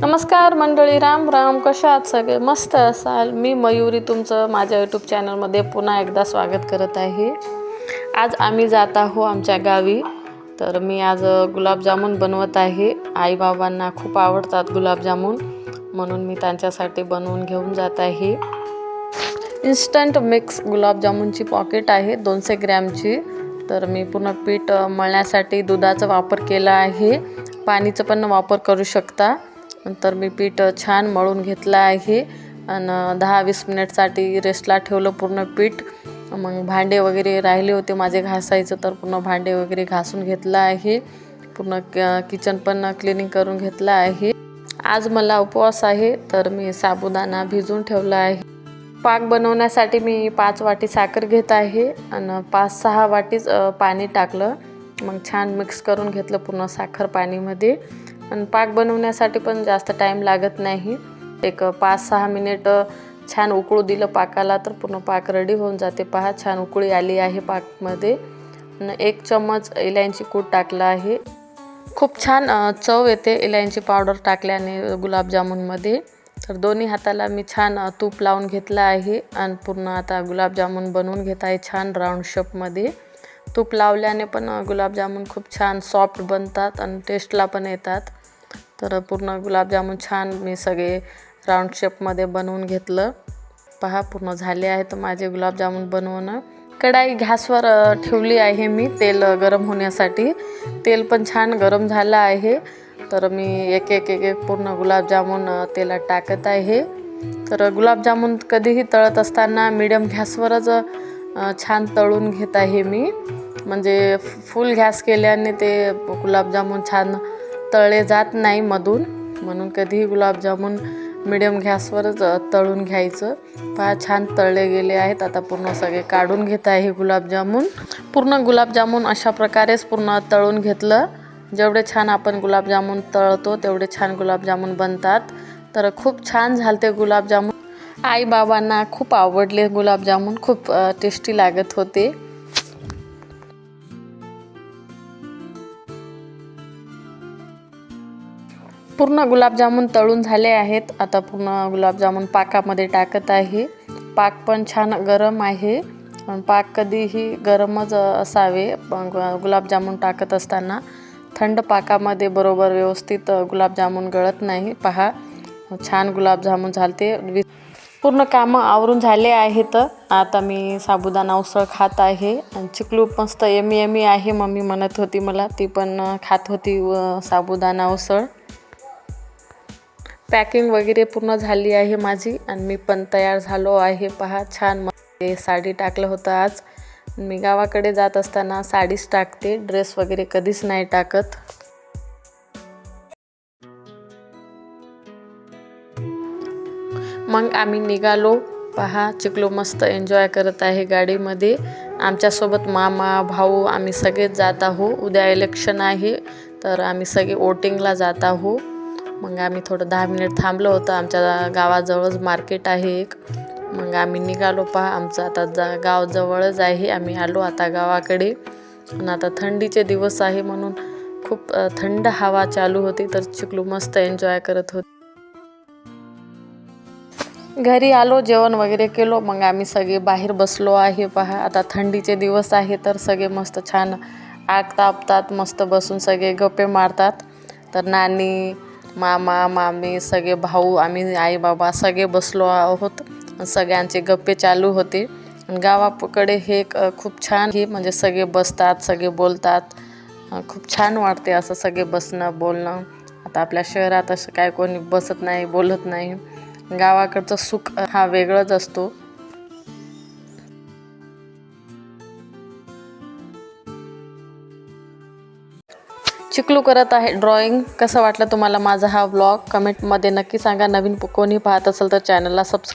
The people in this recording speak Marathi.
नमस्कार मंडळी राम राम. कशा आहात सगळे? मस्त असाल. मी मयुरी तुमचं माझ्या यूट्यूब चॅनलमध्ये पुन्हा एकदा स्वागत करत आहे. आज आम्ही जात आहो आमच्या गावी. तर मी आज गुलाबजामुन बनवत आहे. आईबाबांना खूप आवडतात गुलाबजामुन. म्हणून मी त्यांच्यासाठी बनवून घेऊन जात आहे. इन्स्टंट मिक्स गुलाबजामुनची पॉकेट आहे दोनशे ग्रॅमची. तर मी पूर्ण पीठ मळण्यासाठी दुधाचा वापर केला आहे. पाणीचं पण वापर करू शकता. नंतर मी पीठ छान मळून घेतलं आहे. आणि दहा वीस मिनिटसाठी रेस्टला ठेवलं पूर्ण पीठ. मग भांडे वगैरे राहिले होते माझे घासायचं तर पूर्ण भांडे वगैरे घासून घेतलं आहे. पूर्ण किचन पण क्लिनिंग करून घेतलं आहे. आज मला उपवास आहे तर मी साबुदाणा भिजून ठेवला आहे. पाक बनवण्यासाठी मी पाच वाटी साखर घेत आहे. आणि पाच सहा वाटीच पाणी टाकलं. मग छान मिक्स करून घेतलं पूर्ण साखर पाणीमध्ये. आणि पाक बनवण्यासाठी पण जास्त टाईम लागत नाही. एक पाच सहा मिनिट छान उकळू दिलं पाकाला तर पूर्ण पाक रेडी होऊन जाते. पहा छान उकळी आली आहे पाकमध्ये. एक चम्मच इलायची कूट टाकला आहे. खूप छान चव येते इलायची पावडर टाकल्याने गुलाबजामुनमध्ये. तर दोन्ही हाताला मी छान तूप लावून घेतलं आहे. आणि पूर्ण आता गुलाबजामुन बनवून घेत आहे छान राऊंड शेपमध्ये तूप लावल्याने पण गुलाबजामून गुलाबजामुन खूप छान सॉफ्ट बनतात आणि टेस्टला पण येतात. तर पूर्ण गुलाबजामुन छान मी सगळे राऊंड शेपमध्ये बनवून घेतलं. पहा पूर्ण झाले आहेत माझे गुलाबजामुन बनवणं. कढाई गॅसवर ठेवली आहे मी तेल गरम होण्यासाठी. तेल पण छान गरम झालं आहे. तर मी एक एक एक एक पूर्ण गुलाबजामुन तेलात टाकत आहे. तर गुलाबजामुन कधीही तळत असताना मिडियम गॅसवरच छान तळून घेत आहे मी. म्हणजे फुल गॅस केल्याने ते गुलाबजामुन छान तळले जात नाही मधून. म्हणून कधीही गुलाबजामुन मिडियम गॅसवरच तळून घ्यायचं. पहा छान तळले गेले आहेत. आता पूर्ण सगळे काढून घेत आहे गुलाबजामुन. पूर्ण गुलाबजामुन अशा प्रकारेच पूर्ण तळून घेतलं. जेवढे छान आपण गुलाबजामुन तळतो तेवढे छान गुलाबजामुन बनतात. तर खूप छान झालते गुलाबजामुन. आई बाबांना खूप आवडले गुलाबजामुन. खूप टेस्टी लागत होते. पूर्ण गुलाबजामुन तळून झाले आहेत. आता पूर्ण गुलाबजामुन पाकामध्ये टाकत आहे. पाक पण छान गरम आहे. पाक कधीही गरमच असावे. पण गुलाबजामुन टाकत असताना थंड पाकामध्ये बरोबर व्यवस्थित गुलाबजामुन गळत नाही. पहा छान गुलाबजामुन झालते. वि- पूर्ण कामं आवरून झाले आहेत. आता मी साबुदाणा उसळ खात आहे. आणि चिकलू मस्त यमी यमी आहे मम्मी म्हणत होती मला. ती पण खात होती व साबुदाणा उसळ. पॅकिंग वगैरे पूर्ण झाली आहे माझी आणि मी पण तयार झालो आहे. पहा छानमध्ये साडी टाकलं होतं आज. मी गावाकडे जात असताना साडीच टाकते. ड्रेस वगैरे कधीच नाही टाकत. मग आम्ही निघालो. पहा चिकलो मस्त एन्जॉय करत आहे गाडीमध्ये. आमच्यासोबत मामा भाऊ आम्ही सगळेच जात आहो. उद्या इलेक्शन आहे तर आम्ही सगळे वोटिंगला जात आहो. मग आम्ही थोडं दहा मिनिट थांबलो होतं. आमच्या गावाजवळच मार्केट आहे एक. मग आम्ही निघालो पहा. आमचं आता जा गाव जवळच आहे. आम्ही आलो आता गावाकडे. आणि आता थंडीचे दिवस आहे म्हणून खूप थंड हवा चालू होती. तर चिकलू मस्त एन्जॉय करत होती. घरी आलो जेवण वगैरे केलो. मग आम्ही सगळे बाहेर बसलो आहे पहा. आता थंडीचे दिवस आहे तर सगळे मस्त छान आग तापतात मस्त बसून सगळे गप्पे मारतात. तर नानी मामा मामी सगळे भाऊ आम्ही आई बाबा सगळे बसलो आहोत. सगळ्यांचे गप्पे चालू होते. गावाकडे हे खूप छान हे म्हणजे सगळे बसतात सगळे बोलतात. खूप छान वाटते असं सगळे बसणं बोलणं. आता आपल्या शहरात असं काय कोणी बसत नाही बोलत नाही. गावाकडचं सुख हा वेगळाच असतो. चिकलू करत आहे. ड्रॉइंग कसं वाटलं तुम्हाला माझा हा व्लॉग कमेंटमध्ये नक्की सांगा. नवीन कोणी पाहत असेल तर चॅनलला सबस्क्राईब